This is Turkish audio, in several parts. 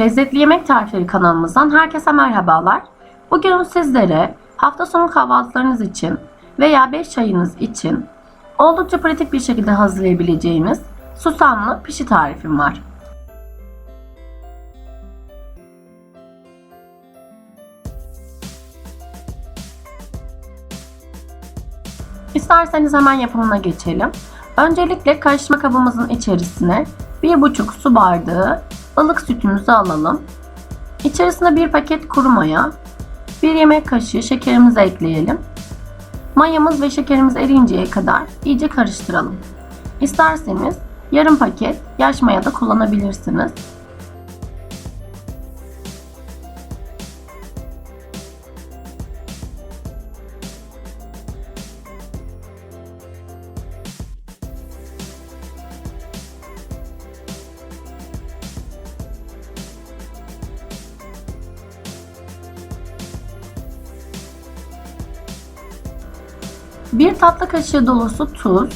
Lezzetli Yemek Tarifleri kanalımızdan herkese merhabalar. Bugün sizlere hafta sonu kahvaltılarınız için veya 5 çayınız için oldukça pratik bir şekilde hazırlayabileceğiniz susamlı pişi tarifim var. İsterseniz hemen yapımına geçelim. Öncelikle karıştırma kabımızın içerisine 1,5 su bardağı ılık sütümüzü alalım. İçerisine bir paket kuru maya, 1 yemek kaşığı şekerimizi ekleyelim. Mayamız ve şekerimiz eriyinceye kadar iyice karıştıralım. İsterseniz yarım paket yaş maya da kullanabilirsiniz. Bir tatlı kaşığı dolusu tuz,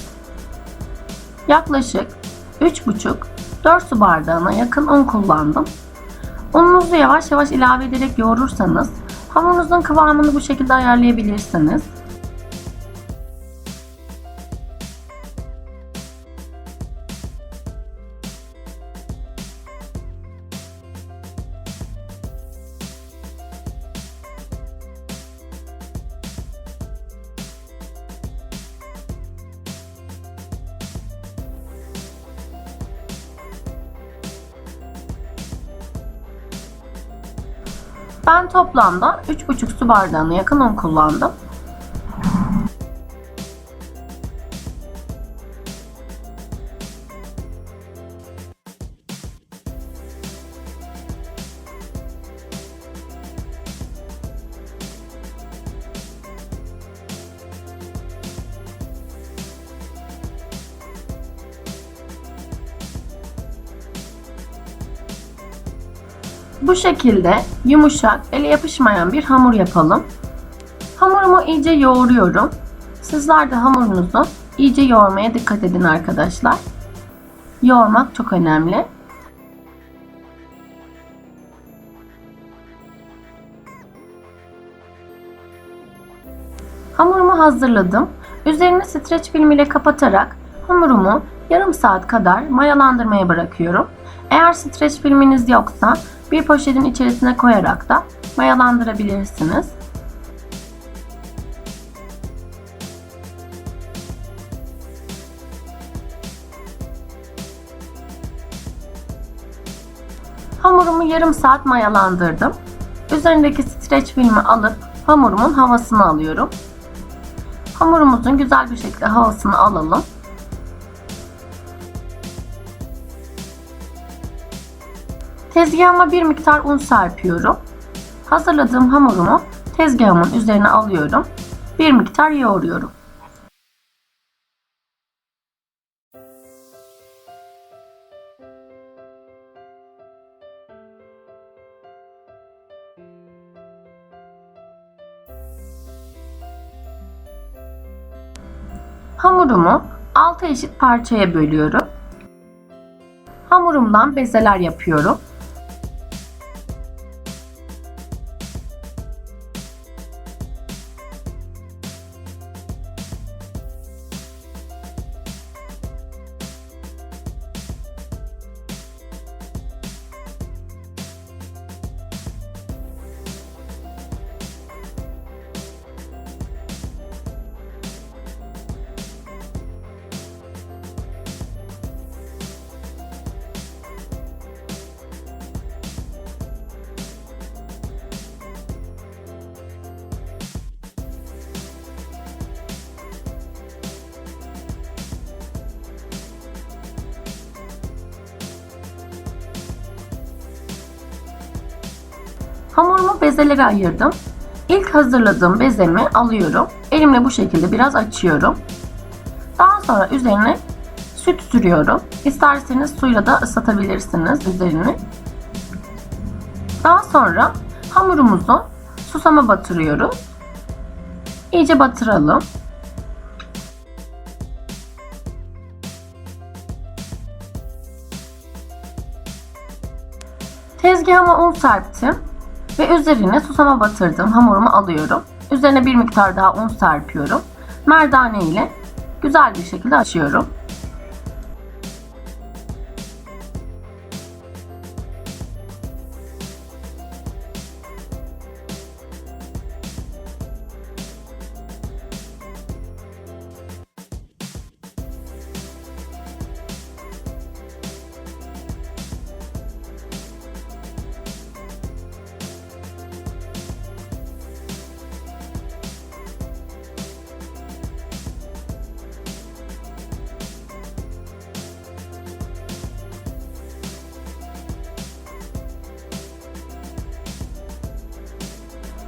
yaklaşık 3,5-4 su bardağına yakın un kullandım. Ununuzu yavaş yavaş ilave ederek yoğurursanız hamurunuzun kıvamını bu şekilde ayarlayabilirsiniz. Ben toplamda 3,5 su bardağına yakın un kullandım. Bu şekilde yumuşak, ele yapışmayan bir hamur yapalım. Hamurumu iyice yoğuruyorum. Sizler de hamurunuzu iyice yoğurmaya dikkat edin arkadaşlar. Yoğurmak çok önemli. Hamurumu hazırladım. Üzerini streç film ile kapatarak hamurumu yarım saat kadar mayalandırmaya bırakıyorum. Eğer streç filminiz yoksa bir poşetin içerisine koyarak da mayalandırabilirsiniz. Hamurumu yarım saat mayalandırdım. Üzerindeki streç filmi alıp hamurumun havasını alıyorum. Hamurumuzun güzel bir şekilde havasını alalım. Tezgahıma bir miktar un serpiyorum. Hazırladığım hamurumu tezgahımın üzerine alıyorum. Bir miktar yoğuruyorum. Hamurumu 6 eşit parçaya bölüyorum. Hamurumdan bezeler yapıyorum. Hamurumu bezelere ayırdım. İlk hazırladığım bezemi alıyorum. Elimle bu şekilde biraz açıyorum. Daha sonra üzerine süt sürüyorum. İsterseniz suyla da ıslatabilirsiniz üzerini. Daha sonra hamurumuzu susama batırıyoruz. İyice batıralım. Tezgahıma un serptim ve üzerine susama batırdığım hamurumu alıyorum. Üzerine bir miktar daha un serpiyorum. Merdane ile güzel bir şekilde açıyorum.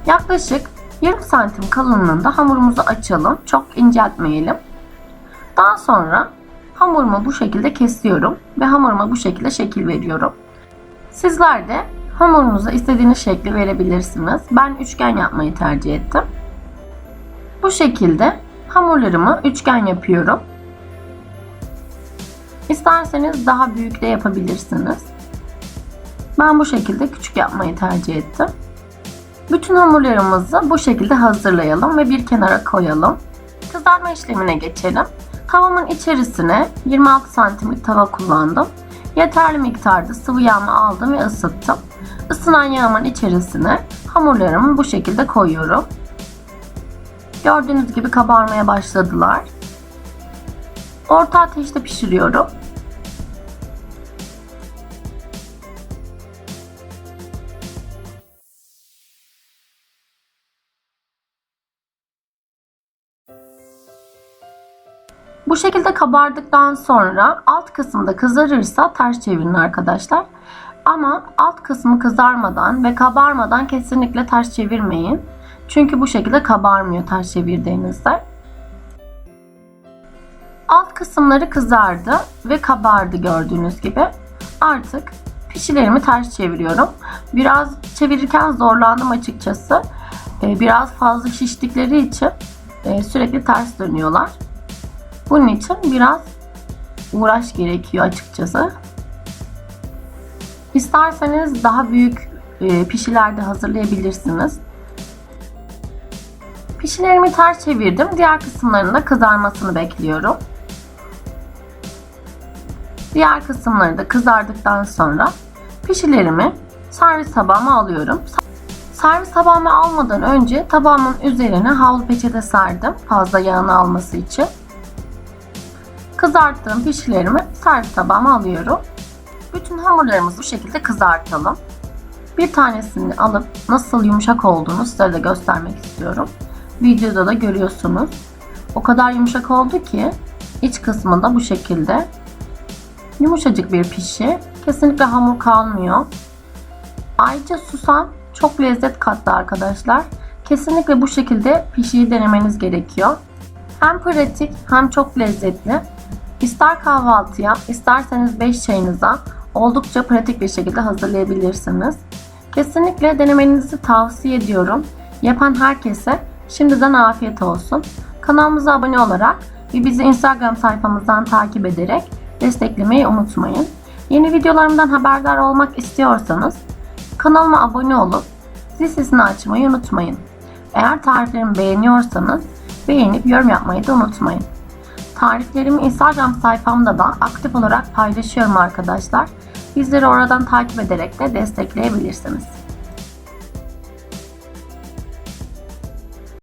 Yaklaşık yarım santim kalınlığında hamurumuzu açalım. Çok inceltmeyelim. Daha sonra hamurumu bu şekilde kesiyorum ve hamuruma bu şekilde şekil veriyorum. Sizler de hamurunuza istediğiniz şekli verebilirsiniz. Ben üçgen yapmayı tercih ettim. Bu şekilde hamurlarımı üçgen yapıyorum. İsterseniz daha büyük de yapabilirsiniz. Ben bu şekilde küçük yapmayı tercih ettim. Bütün hamurlarımızı bu şekilde hazırlayalım ve bir kenara koyalım. Kızartma işlemine geçelim. Tavamın içerisine 26 santimlik tava kullandım. Yeterli miktarda sıvı yağımı aldım ve ısıttım. Isınan yağımın içerisine hamurlarımı bu şekilde koyuyorum. Gördüğünüz gibi kabarmaya başladılar. Orta ateşte pişiriyorum. Bu şekilde kabardıktan sonra alt kısımda kızarırsa ters çevirin arkadaşlar. Ama alt kısmı kızarmadan ve kabarmadan kesinlikle ters çevirmeyin. Çünkü bu şekilde kabarmıyor ters çevirdiğinizde. Alt kısımları kızardı ve kabardı gördüğünüz gibi. Artık pişilerimi ters çeviriyorum. Biraz çevirirken zorlandım açıkçası. Ee, biraz fazla şiştikleri için e, sürekli ters dönüyorlar. Bunun için biraz uğraş gerekiyor açıkçası. İsterseniz daha büyük e, pişiler de hazırlayabilirsiniz. Pişilerimi ters çevirdim. Diğer kısımlarının da kızarmasını bekliyorum. Diğer kısımları da kızardıktan sonra pişilerimi servis tabağıma alıyorum. Servis tabağıma almadan önce tabağımın üzerine havlu peçete serdim fazla yağını alması için. Kızarttığım pişilerimi servis tabağıma alıyorum. Bütün hamurlarımızı bu şekilde kızartalım. Bir tanesini alıp nasıl yumuşak olduğunu size de göstermek istiyorum. Videoda da görüyorsunuz. O kadar yumuşak oldu ki iç kısmı da bu şekilde. Yumuşacık bir pişi. Kesinlikle hamur kalmıyor. Ayrıca susam çok lezzet kattı arkadaşlar. Kesinlikle bu şekilde pişiyi denemeniz gerekiyor. Hem pratik hem çok lezzetli. İster kahvaltıya, isterseniz 5 çayınıza oldukça pratik bir şekilde hazırlayabilirsiniz. Kesinlikle denemenizi tavsiye ediyorum. Yapan herkese şimdiden afiyet olsun. Kanalımıza abone olarak ve bizi Instagram sayfamızdan takip ederek desteklemeyi unutmayın. Yeni videolarımdan haberdar olmak istiyorsanız kanalıma abone olup zil sesini açmayı unutmayın. Eğer tariflerimi beğeniyorsanız beğenip yorum yapmayı da unutmayın. Tariflerimi Instagram sayfamda da aktif olarak paylaşıyorum arkadaşlar. Bizleri oradan takip ederek de destekleyebilirsiniz.